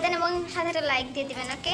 করে দেন এবং সাথে একটা লাইক দিয়ে দিবেন ওকে